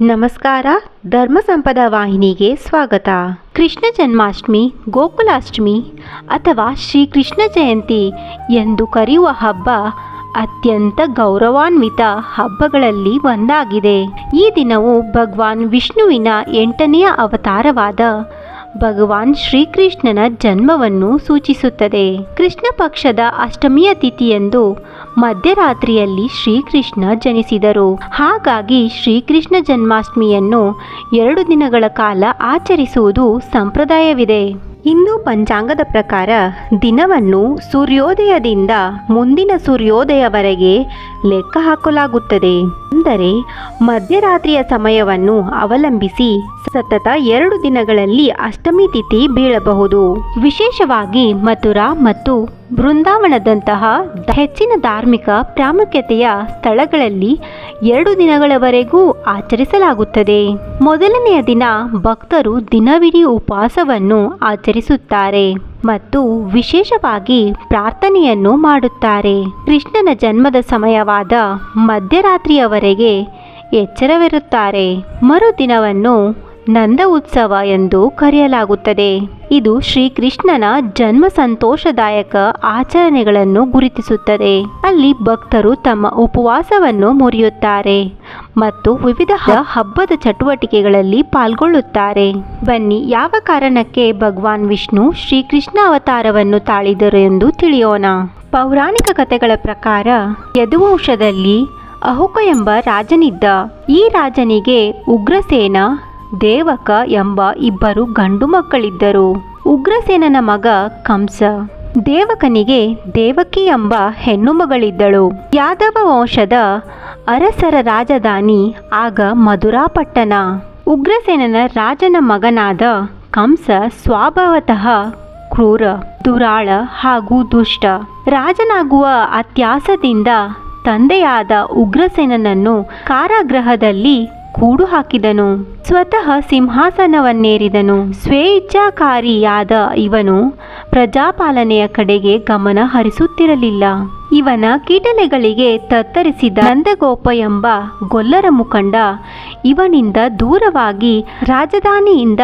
ನಮಸ್ಕಾರ, ಧರ್ಮ ಸಂಪದ ವಾಹಿನಿಗೆ ಸ್ವಾಗತ. ಕೃಷ್ಣ ಜನ್ಮಾಷ್ಟಮಿ, ಗೋಕುಲಾಷ್ಟಮಿ ಅಥವಾ ಶ್ರೀ ಕೃಷ್ಣ ಜಯಂತಿ ಎಂದು ಕರೆಯುವ ಹಬ್ಬ ಅತ್ಯಂತ ಗೌರವಾನ್ವಿತ ಹಬ್ಬಗಳಲ್ಲಿ ಒಂದಾಗಿದೆ. ಈ ದಿನವು ಭಗವಾನ್ ವಿಷ್ಣುವಿನ ಎಂಟನೆಯ ಅವತಾರವಾದ ಭಗವಾನ್ ಶ್ರೀಕೃಷ್ಣನ ಜನ್ಮವನ್ನು ಸೂಚಿಸುತ್ತದೆ. ಕೃಷ್ಣ ಪಕ್ಷದ ಅಷ್ಟಮಿಯ ತಿಥಿಯಂದು ಮಧ್ಯರಾತ್ರಿಯಲ್ಲಿ ಶ್ರೀಕೃಷ್ಣ ಜನಿಸಿದರು. ಹಾಗಾಗಿ ಶ್ರೀಕೃಷ್ಣ ಜನ್ಮಾಷ್ಟಮಿಯನ್ನು ಎರಡು ದಿನಗಳ ಕಾಲ ಆಚರಿಸುವುದು ಸಂಪ್ರದಾಯವಿದೆ. ಇನ್ನು ಪಂಚಾಂಗದ ಪ್ರಕಾರ ದಿನವನ್ನು ಸೂರ್ಯೋದಯದಿಂದ ಮುಂದಿನ ಸೂರ್ಯೋದಯವರೆಗೆ ಲೆಕ್ಕ ಹಾಕಲಾಗುತ್ತದೆ. ಅಂದರೆ ಮಧ್ಯರಾತ್ರಿಯ ಸಮಯವನ್ನು ಅವಲಂಬಿಸಿ ಸತತ ಎರಡು ದಿನಗಳಲ್ಲಿ ಅಷ್ಟಮಿ ತಿಥಿ ಬೀಳಬಹುದು. ವಿಶೇಷವಾಗಿ ಮಥುರಾ ಮತ್ತು ಬೃಂದಾವನದಂತಹ ಹೆಚ್ಚಿನ ಧಾರ್ಮಿಕ ಪ್ರಾಮುಖ್ಯತೆಯ ಸ್ಥಳಗಳಲ್ಲಿ ಎರಡು ದಿನಗಳವರೆಗೂ ಆಚರಿಸಲಾಗುತ್ತದೆ. ಮೊದಲನೆಯ ದಿನ ಭಕ್ತರು ದಿನವಿಡೀ ಉಪವಾಸವನ್ನು ಆಚರಿಸುತ್ತಾರೆ. ಮತ್ತು ವಿಶೇಷವಾಗಿ ಪ್ರಾರ್ಥನೆಯನ್ನು ಮಾಡುತ್ತಾರೆ. ಕೃಷ್ಣನ ಜನ್ಮದ ಸಮಯವಾದ ಮಧ್ಯರಾತ್ರಿಯವರೆಗೆ ಎಚ್ಚರವಿರುತ್ತಾರೆ. ಮರುದಿನವನ್ನು ನಂದ ಉತ್ಸವ ಎಂದು ಕರೆಯಲಾಗುತ್ತದೆ. ಇದು ಶ್ರೀಕೃಷ್ಣನ ಜನ್ಮ ಸಂತೋಷದಾಯಕ ಆಚರಣೆಗಳನ್ನು ಗುರುತಿಸುತ್ತದೆ. ಅಲ್ಲಿ ಭಕ್ತರು ತಮ್ಮ ಉಪವಾಸವನ್ನು ಮುರಿಯುತ್ತಾರೆ ಮತ್ತು ವಿವಿಧ ಹಬ್ಬದ ಚಟುವಟಿಕೆಗಳಲ್ಲಿ ಪಾಲ್ಗೊಳ್ಳುತ್ತಾರೆ. ಬನ್ನಿ, ಯಾವ ಕಾರಣಕ್ಕೆ ಭಗವಾನ್ ವಿಷ್ಣು ಶ್ರೀಕೃಷ್ಣ ಅವತಾರವನ್ನು ತಾಳಿದರು ಎಂದು ತಿಳಿಯೋಣ. ಪೌರಾಣಿಕ ಕಥೆಗಳ ಪ್ರಕಾರ, ಯದುವಂಶದಲ್ಲಿ ಅಹುಕ ಎಂಬ ರಾಜನಿದ್ದ. ಈ ರಾಜನಿಗೆ ಉಗ್ರಸೇನ ದೇವಕ ಎಂಬ ಇಬ್ಬರು ಗಂಡು ಮಕ್ಕಳಿದ್ದರು. ಉಗ್ರಸೇನನ ಮಗ ಕಂಸ. ದೇವಕನಿಗೆ ದೇವಕಿ ಎಂಬ ಹೆಣ್ಣು ಮಗಳಿದ್ದಳು. ಯಾದವ ವಂಶದ ಅರಸರ ರಾಜಧಾನಿ, ಆಗ ಮಧುರಾಪಟ್ಟಣ. ಉಗ್ರಸೇನನ ರಾಜನ ಮಗನಾದ ಕಂಸ ಸ್ವಭಾವತಃ ಕ್ರೂರ, ದುರಾಳ ಹಾಗೂ ದುಷ್ಟ. ರಾಜನಾಗುವ ಅತ್ಯಾಸದಿಂದ ತಂದೆಯಾದ ಉಗ್ರಸೇನನನ್ನು ಕಾರಾಗೃಹದಲ್ಲಿ ಕೂಡು ಹಾಕಿದನು ಸ್ವತಃ ಸಿಂಹಾಸನವನ್ನೇರಿದನು. ಸ್ವೇಚ್ಛಾಕಾರಿಯಾದ ಇವನು ಪ್ರಜಾಪಾಲನೆಯ ಕಡೆಗೆ ಗಮನ ಹರಿಸುತ್ತಿರಲಿಲ್ಲ ಇವನ ಕೀಟಲೆಗಳಿಗೆ ತತ್ತರಿಸಿದ ನಂದಗೋಪ ಎಂಬ ಗೊಲ್ಲರ ಮುಖಂಡ ಇವನಿಂದ ದೂರವಾಗಿ ರಾಜಧಾನಿಯಿಂದ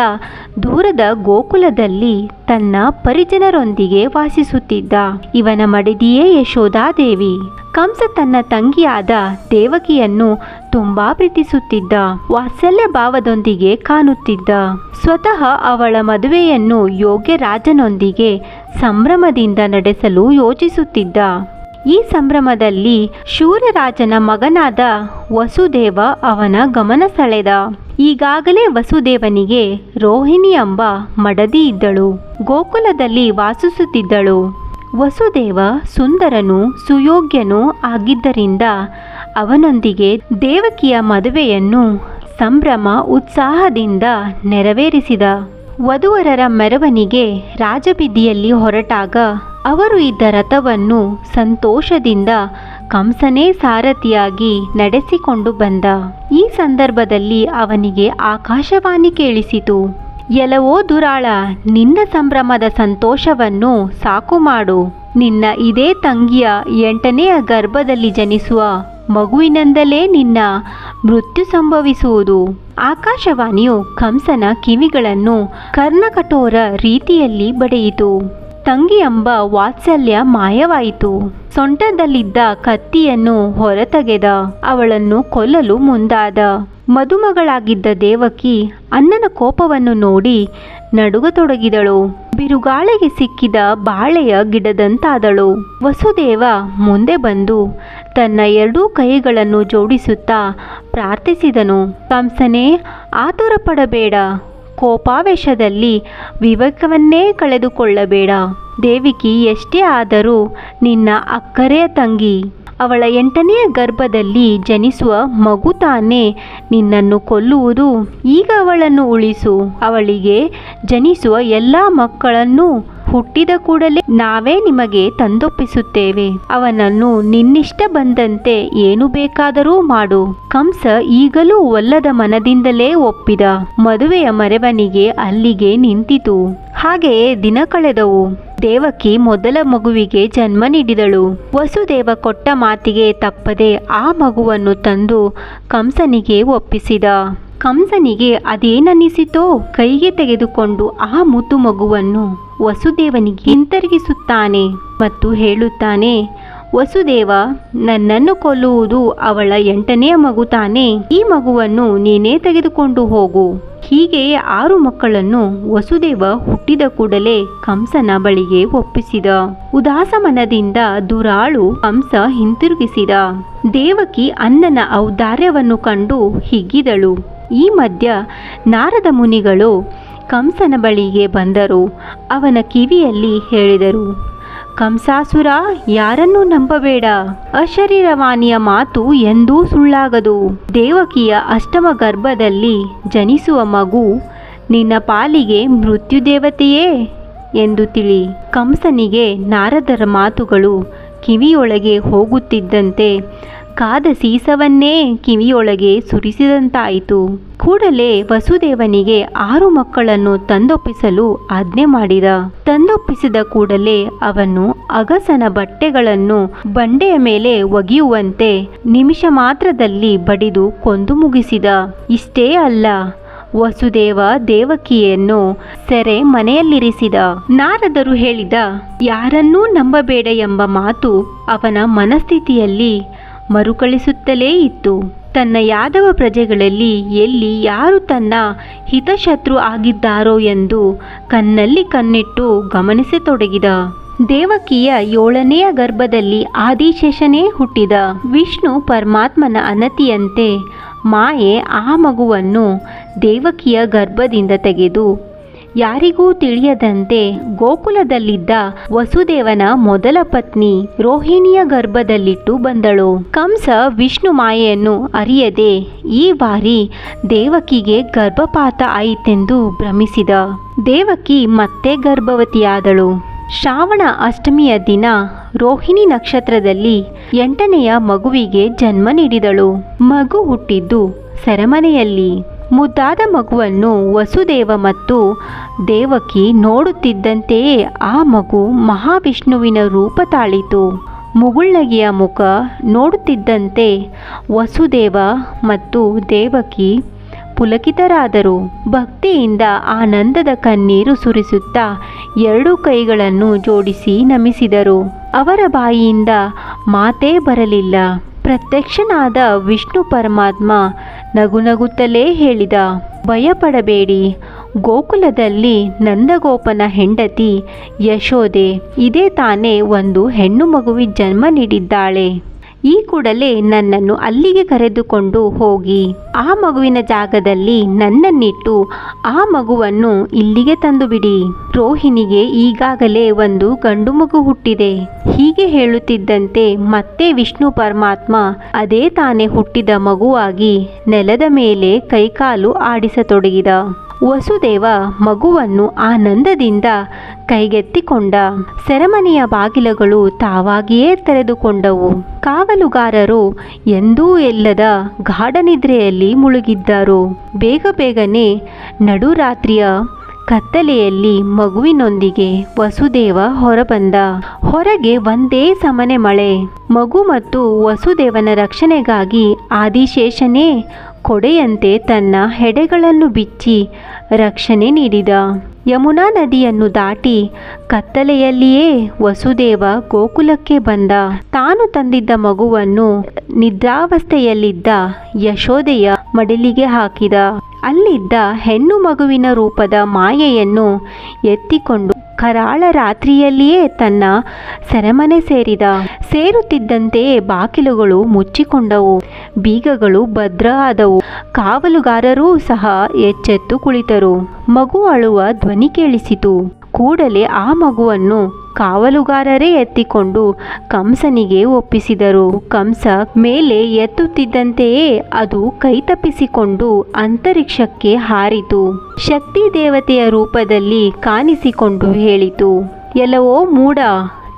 ದೂರದ ಗೋಕುಲದಲ್ಲಿ ತನ್ನ ಪರಿಜನರೊಂದಿಗೆ ವಾಸಿಸುತ್ತಿದ್ದ. ಇವನ ಮಡದಿಯೇ ಯಶೋಧಾದೇವಿ ಕಂಸ ತನ್ನ ತಂಗಿಯಾದ ದೇವಕಿಯನ್ನು ತುಂಬಾ ಪ್ರೀತಿಸುತ್ತಿದ್ದ. ವಾತ್ಸಲ್ಯ ಭಾವದೊಂದಿಗೆ ಕಾಣುತ್ತಿದ್ದ. ಸ್ವತಃ ಅವಳ ಮದುವೆಯನ್ನು ಯೋಗ್ಯ ರಾಜನೊಂದಿಗೆ ಸಂಭ್ರಮದಿಂದ ನಡೆಸಲು ಯೋಚಿಸುತ್ತಿದ್ದ. ಈ ಸಂಭ್ರಮದಲ್ಲಿ ಶೂರರಾಜನ ಮಗನಾದ ವಸುದೇವ ಅವನ ಗಮನ ಸೆಳೆದ. ಈಗಾಗಲೇ ವಸುದೇವನಿಗೆ ರೋಹಿಣಿ ಎಂಬ ಮಡದಿ ಇದ್ದಳು. ಗೋಕುಲದಲ್ಲಿ ವಾಸಿಸುತ್ತಿದ್ದಳು. ವಸುದೇವ ಸುಂದರನು ಸುಯೋಗ್ಯನೂ ಆಗಿದ್ದರಿಂದ ಅವನೊಂದಿಗೆ ದೇವಕಿಯ ಮದುವೆಯನ್ನು ಸಂಭ್ರಮ ಉತ್ಸಾಹದಿಂದ ನೆರವೇರಿಸಿದ. ವಧುವರರ ಮೆರವಣಿಗೆ ರಾಜಬೀದಿಯಲ್ಲಿ ಹೊರಟಾಗ ಅವರು ಇದ್ದ ರಥವನ್ನು ಸಂತೋಷದಿಂದ ಕಂಸನೇ ಸಾರಥಿಯಾಗಿ ನಡೆಸಿಕೊಂಡು ಬಂದ. ಈ ಸಂದರ್ಭದಲ್ಲಿ ಅವನಿಗೆ ಆಕಾಶವಾಣಿ ಕೇಳಿಸಿತು. ಎಲವೋ ದುರಾಳ, ನಿನ್ನ ಸಂಭ್ರಮದ ಸಂತೋಷವನ್ನು ಸಾಕು ಮಾಡು. ನಿನ್ನ ಇದೇ ತಂಗಿಯ ಎಂಟನೆಯ ಗರ್ಭದಲ್ಲಿ ಜನಿಸುವ ಮಗುವಿನಿಂದಲೇ ನಿನ್ನ ಮೃತ್ಯು ಸಂಭವಿಸುವುದು ಆಕಾಶವಾಣಿಯು ಕಂಸನ ಕಿವಿಗಳನ್ನು ಕರ್ಣಕಠೋರ ರೀತಿಯಲ್ಲಿ ಬಡಿಯಿತು. ತಂಗಿ ಎಂಬ ವಾತ್ಸಲ್ಯ ಮಾಯವಾಯಿತು. ಸೊಂಟದಲ್ಲಿದ್ದ ಕತ್ತಿಯನ್ನು ಹೊರತೆಗೆದ, ಅವಳನ್ನು ಕೊಲ್ಲಲು ಮುಂದಾದ. ಮದುಮಗಳಾಗಿದ್ದ ದೇವಕಿ ಅಣ್ಣನ ಕೋಪವನ್ನು ನೋಡಿ ನಡುಗತೊಡಗಿದಳು. ಬಿರುಗಾಳಿಗೆ ಸಿಕ್ಕಿದ ಬಾಳೆಯ ಗಿಡದಂತಾದಳು. ವಸುದೇವ ಮುಂದೆ ಬಂದು ತನ್ನ ಎರಡೂ ಕೈಗಳನ್ನು ಜೋಡಿಸುತ್ತಾ ಪ್ರಾರ್ಥಿಸಿದನು. ಕಂಸನೇ ಆತುರ ಪಡಬೇಡ ಕೋಪಾವೇಶದಲ್ಲಿ ವಿವೇಕವನ್ನೇ ಕಳೆದುಕೊಳ್ಳಬೇಡ. ದೇವಿಕಿ, ಎಷ್ಟೇ ಆದರೂ ನಿನ್ನ ಅಕ್ಕರೆಯ ತಂಗಿ, ಅವಳ ಎಂಟನೆಯ ಗರ್ಭದಲ್ಲಿ ಜನಿಸುವ ಮಗು ತಾನೇ ನಿನ್ನನ್ನು ಕೊಲ್ಲುವುದು. ಈಗ ಅವಳನ್ನು ಉಳಿಸು. ಅವಳಿಗೆ ಜನಿಸುವ ಎಲ್ಲ ಮಕ್ಕಳನ್ನು ಹುಟ್ಟಿದ ಕೂಡಲೇ ನಾವೇ ನಿಮಗೆ ತಂದೊಪ್ಪಿಸುತ್ತೇವೆ. ಅವನನ್ನು ನಿನ್ನಿಷ್ಟ ಬಂದಂತೆ ಏನು ಬೇಕಾದರೂ ಮಾಡು. ಕಂಸ ಈಗಲೂ ಒಲ್ಲದ ಮನದಿಂದಲೇ ಒಪ್ಪಿದ. ಮದುವೆಯ ಮರೆವನಿಗೆ ಅಲ್ಲಿಗೆ ನಿಂತಿತು. ಹಾಗೆಯೇ ದಿನ ಕಳೆದವು. ದೇವಕಿ ಮೊದಲ ಮಗುವಿಗೆ ಜನ್ಮ ನೀಡಿದಳು. ವಸುದೇವ ಕೊಟ್ಟ ಮಾತಿಗೆ ತಪ್ಪದೆ ಆ ಮಗುವನ್ನು ತಂದು ಕಂಸನಿಗೆ ಒಪ್ಪಿಸಿದ. ಕಂಸನಿಗೆ ಅದೇನನ್ನಿಸಿತೋ ಕೈಗೆ ತೆಗೆದುಕೊಂಡು ಆ ಮುದ್ದು ಮಗುವನ್ನು ವಸುದೇವನಿಗೆ ಹಿಂತಿರುಗಿಸುತ್ತಾನೆ ಮತ್ತು ಹೇಳುತ್ತಾನೆ, ವಸುದೇವ, ನನ್ನನ್ನು ಕೊಲ್ಲುವುದು ಅವಳ ಎಂಟನೆಯ ಮಗು ತಾನೆ. ಈ ಮಗುವನ್ನು ನೀನೇ ತೆಗೆದುಕೊಂಡು ಹೋಗು. ಹೀಗೆ ಆರು ಮಕ್ಕಳನ್ನು ವಸುದೇವ ಹುಟ್ಟಿದ ಕೂಡಲೇ ಕಂಸನ ಬಳಿಗೆ ಒಪ್ಪಿಸಿದ. ಉದಾಸ ಮನದಿಂದ ದುರಾಳು ಕಂಸ ಹಿಂತಿರುಗಿಸಿದ. ದೇವಕಿ ಅನ್ನನ ಔದಾರ್ಯವನ್ನು ಕಂಡು ಹಿಗ್ಗಿದಳು. ಈ ಮಧ್ಯ ನಾರದ ಮುನಿಗಳು ಕಂಸನ ಬಳಿಗೆ ಬಂದರು. ಅವನ ಕಿವಿಯಲ್ಲಿ ಹೇಳಿದರು, ಕಂಸಾಸುರ, ಯಾರನ್ನೂ ನಂಬಬೇಡ. ಅಶರೀರವಾಣಿಯ ಮಾತು ಎಂದೂ ಸುಳ್ಳಾಗದು. ದೇವಕಿಯ ಅಷ್ಟಮ ಗರ್ಭದಲ್ಲಿ ಜನಿಸುವ ಮಗು ನಿನ್ನ ಪಾಲಿಗೆ ಮೃತ್ಯು ದೇವತೆಯೇ ಎಂದು ತಿಳಿ. ಕಂಸನಿಗೆ ನಾರದರ ಮಾತುಗಳು ಕಿವಿಯೊಳಗೆ ಹೋಗುತ್ತಿದ್ದಂತೆ ಕಾದ ಸೀಸವನ್ನೇ ಕಿವಿಯೊಳಗೆ ಸುರಿಸಿದಂತಾಯಿತು. ಕೂಡಲೇ ವಸುದೇವನಿಗೆ ಆರು ಮಕ್ಕಳನ್ನು ತಂದೊಪ್ಪಿಸಲು ಆಜ್ಞೆ ಮಾಡಿದ. ತಂದೊಪ್ಪಿಸಿದ ಕೂಡಲೇ ಅವನು ಅಗಸನ ಬಟ್ಟೆಗಳನ್ನು ಬಂಡೆಯ ಮೇಲೆ ಒಗೆಯುವಂತೆ ನಿಮಿಷ ಮಾತ್ರದಲ್ಲಿ ಬಡಿದು ಕೊಂದು ಮುಗಿಸಿದ. ಇಷ್ಟೇ ಅಲ್ಲ, ವಸುದೇವ ದೇವಕಿಯನ್ನು ಸೆರೆ ಮನೆಯಲ್ಲಿರಿಸಿದ. ನಾರದರು ಹೇಳಿದ, ಯಾರನ್ನೂ ನಂಬಬೇಡ ಎಂಬ ಮಾತು ಅವನ ಮನಸ್ಥಿತಿಯಲ್ಲಿ ಮರುಕಳಿಸುತ್ತಲೇ ಇತ್ತು. ತನ್ನ ಯಾದವ ಪ್ರಜೆಗಳಲ್ಲಿ ಎಲ್ಲಿ ಯಾರು ತನ್ನ ಹಿತಶತ್ರು ಆಗಿದ್ದಾರೋ ಎಂದು ಕನ್ನಲ್ಲಿ ಕಣ್ಣಿಟ್ಟು ಗಮನಿಸತೊಡಗಿದ. ದೇವಕಿಯ ಏಳನೆಯ ಗರ್ಭದಲ್ಲಿ ಆದಿಶೇಷನೇ ಹುಟ್ಟಿದ. ವಿಷ್ಣು ಪರಮಾತ್ಮನ ಅನತಿಯಂತೆ ಮಾಯೆ ಆ ಮಗುವನ್ನು ದೇವಕಿಯ ಗರ್ಭದಿಂದ ತೆಗೆದು ಯಾರಿಗೂ ತಿಳಿಯದಂತೆ ಗೋಕುಲದಲ್ಲಿದ್ದ ವಸುದೇವನ ಮೊದಲ ಪತ್ನಿ ರೋಹಿಣಿಯ ಗರ್ಭದಲ್ಲಿಟ್ಟು ಬಂದಳು. ಕಂಸ ವಿಷ್ಣು ಮಾಯೆಯನ್ನು ಅರಿಯದೆ ಈ ಬಾರಿ ದೇವಕಿಗೆ ಗರ್ಭಪಾತ ಆಯಿತೆಂದು ಭ್ರಮಿಸಿದ. ದೇವಕಿ ಮತ್ತೆ ಗರ್ಭವತಿಯಾದಳು. ಶ್ರಾವಣ ಅಷ್ಟಮಿಯ ದಿನ ರೋಹಿಣಿ ನಕ್ಷತ್ರದಲ್ಲಿ ಎಂಟನೆಯ ಮಗುವಿಗೆ ಜನ್ಮ ನೀಡಿದಳು. ಮಗು ಹುಟ್ಟಿದ್ದು ಸೆರೆಮನೆಯಲ್ಲಿ. ಮುದ್ದಾದ ಮಗುವನ್ನು ವಸುದೇವ ಮತ್ತು ದೇವಕಿ ನೋಡುತ್ತಿದ್ದಂತೆಯೇ ಆ ಮಗು ಮಹಾವಿಷ್ಣುವಿನ ರೂಪ ತಾಳಿತು. ಮುಗುಳ್ಳಗಿಯ ಮುಖ ನೋಡುತ್ತಿದ್ದಂತೆ ವಸುದೇವ ಮತ್ತು ದೇವಕಿ ಪುಲಕಿತರಾದರು. ಭಕ್ತಿಯಿಂದ ಆನಂದದ ಕಣ್ಣೀರು ಸುರಿಸುತ್ತಾ ಎರಡೂ ಕೈಗಳನ್ನು ಜೋಡಿಸಿ ನಮಿಸಿದರು. ಅವರ ಬಾಯಿಯಿಂದ ಮಾತೇ ಬರಲಿಲ್ಲ. ಪ್ರತ್ಯಕ್ಷನಾದ ವಿಷ್ಣು ಪರಮಾತ್ಮ ನಗುನಗುತ್ತಲೇ ಹೇಳಿದ ಭಯಪಡಬೇಡಿ ಗೋಕುಲದಲ್ಲಿ ನಂದಗೋಪನ ಹೆಂಡತಿ ಯಶೋದೆ ಇದೇ ತಾನೇ ಒಂದು ಹೆಣ್ಣು ಮಗುವಿ ಜನ್ಮ ನೀಡಿದ್ದಾಳೆ. ಈ ಕೂಡಲೇ ನನ್ನನ್ನು ಅಲ್ಲಿಗೆ ಕರೆದುಕೊಂಡು ಹೋಗಿ. ಆ ಮಗುವಿನ ಜಾಗದಲ್ಲಿ ನನ್ನನ್ನಿಟ್ಟು ಆ ಮಗುವನ್ನು ಇಲ್ಲಿಗೆ ತಂದು ಬಿಡಿ ರೋಹಿಣಿಗೆ ಈಗಾಗಲೇ ಒಂದು ಗಂಡು ಮಗು ಹುಟ್ಟಿದೆ. ಹೀಗೆ ಹೇಳುತ್ತಿದ್ದಂತೆ ಮತ್ತೆ ವಿಷ್ಣು ಪರಮಾತ್ಮ ಅದೇ ತಾನೇ ಹುಟ್ಟಿದ ಮಗುವಾಗಿ ನೆಲದ ಮೇಲೆ ಕೈಕಾಲು ಆಡಿಸತೊಡಗಿದ. ವಸುದೇವ ಮಗುವನ್ನು ಆನಂದದಿಂದ ಕೈಗೆತ್ತಿಕೊಂಡ. ಸೆರೆಮನೆಯ ಬಾಗಿಲುಗಳು ತಾವಾಗಿಯೇ ತೆರೆದುಕೊಂಡವು. ಕಾವಲುಗಾರರು ಎಂದೂ ಎಲ್ಲದ ಗಾಢನಿದ್ರೆಯಲ್ಲಿ ಮುಳುಗಿದ್ದರು. ಬೇಗ ಬೇಗನೆ ನಡುರಾತ್ರಿಯ ಕತ್ತಲೆಯಲ್ಲಿ ಮಗುವಿನೊಂದಿಗೆ ವಸುದೇವ ಹೊರಬಂದ. ಹೊರಗೆ ಒಂದೇ ಸಮನೆ ಮಳೆ. ಮಗು ಮತ್ತು ವಸುದೇವನ ರಕ್ಷಣೆಗಾಗಿ ಆದಿಶೇಷನೇ ಕೊಡೆಯಂತೆ ತನ್ನ ಹೆಡೆಗಳನ್ನು ಬಿಚ್ಚಿ ರಕ್ಷಣೆ ನೀಡಿದ. ಯಮುನಾ ನದಿಯನ್ನು ದಾಟಿ ಕತ್ತಲೆಯಲ್ಲಿಯೇ ವಸುದೇವ ಗೋಕುಲಕ್ಕೆ ಬಂದ. ತಾನು ತಂದಿದ್ದ ಮಗುವನ್ನು ನಿದ್ರಾವಸ್ಥೆಯಲ್ಲಿದ್ದ ಯಶೋದೆಯ ಮಡಿಲಿಗೆ ಹಾಕಿದ. ಅಲ್ಲಿದ್ದ ಹೆಣ್ಣು ಮಗುವಿನ ರೂಪದ ಮಾಯೆಯನ್ನು ಎತ್ತಿಕೊಂಡು ಕರಾಳ ರಾತ್ರಿಯಲ್ಲಿಯೇ ತನ್ನ ಸೆರೆಮನೆ ಸೇರಿದ. ಸೇರುತ್ತಿದ್ದಂತೆಯೇ ಬಾಕಿಲುಗಳು ಮುಚ್ಚಿಕೊಂಡವು. ಬೀಗಗಳು ಭದ್ರ ಆದವು. ಕಾವಲುಗಾರರೂ ಸಹ ಎಚ್ಚೆತ್ತು ಕುಳಿತರು. ಮಗು ಅಳುವ ಧ್ವನಿ ಕೇಳಿಸಿತು. ಕೂಡಲೇ ಆ ಮಗುವನ್ನು ಕಾವಲುಗಾರರೇ ಎತ್ತಿಕೊಂಡು ಕಂಸನಿಗೆ ಒಪ್ಪಿಸಿದರು. ಕಂಸ ಮೇಲೆ ಎತ್ತುತ್ತಿದ್ದಂತೆಯೇ ಅದು ಕೈತಪ್ಪಿಸಿಕೊಂಡು ಅಂತರಿಕ್ಷಕ್ಕೆ ಹಾರಿತು. ಶಕ್ತಿ ದೇವತೆಯ ರೂಪದಲ್ಲಿ ಕಾಣಿಸಿಕೊಂಡು ಹೇಳಿತು. ಎಲ್ಲವೋ ಮೂಡ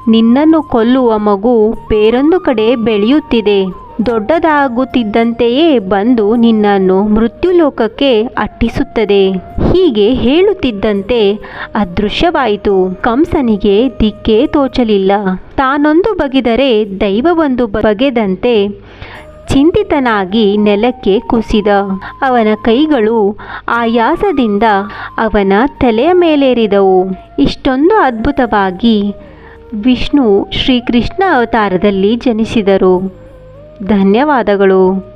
ನಿನ್ನನ್ನು ಕೊಲ್ಲುವ ಮಗು ಬೇರೊಂದು ಕಡೆ ಬೆಳೆಯುತ್ತಿದೆ. ದೊಡ್ಡದಾಗುತ್ತಿದ್ದಂತೆಯೇ ಬಂದು ನಿನ್ನನ್ನು ಮೃತ್ಯುಲೋಕಕ್ಕೆ ಅಟ್ಟಿಸುತ್ತದೆ. ಹೀಗೆ ಹೇಳುತ್ತಿದ್ದಂತೆ ಅದೃಶ್ಯವಾಯಿತು. ಕಂಸನಿಗೆ ದಿಕ್ಕೇ ತೋಚಲಿಲ್ಲ. ತಾನೊಂದು ಬಗೆದರೆ ದೈವವೊಂದು ಬಗೆದಂತೆ ಚಿಂತಿತನಾಗಿ ನೆಲಕ್ಕೆ ಕುಸಿದ. ಅವನ ಕೈಗಳು ಆಯಾಸದಿಂದ ಅವನ ತಲೆಯ ಮೇಲೇರಿದವು. ಇಷ್ಟೊಂದು ಅದ್ಭುತವಾಗಿ ವಿಷ್ಣು ಶ್ರೀಕೃಷ್ಣ ಅವತಾರದಲ್ಲಿ ಜನಿಸಿದರು. ಧನ್ಯವಾದಗಳು.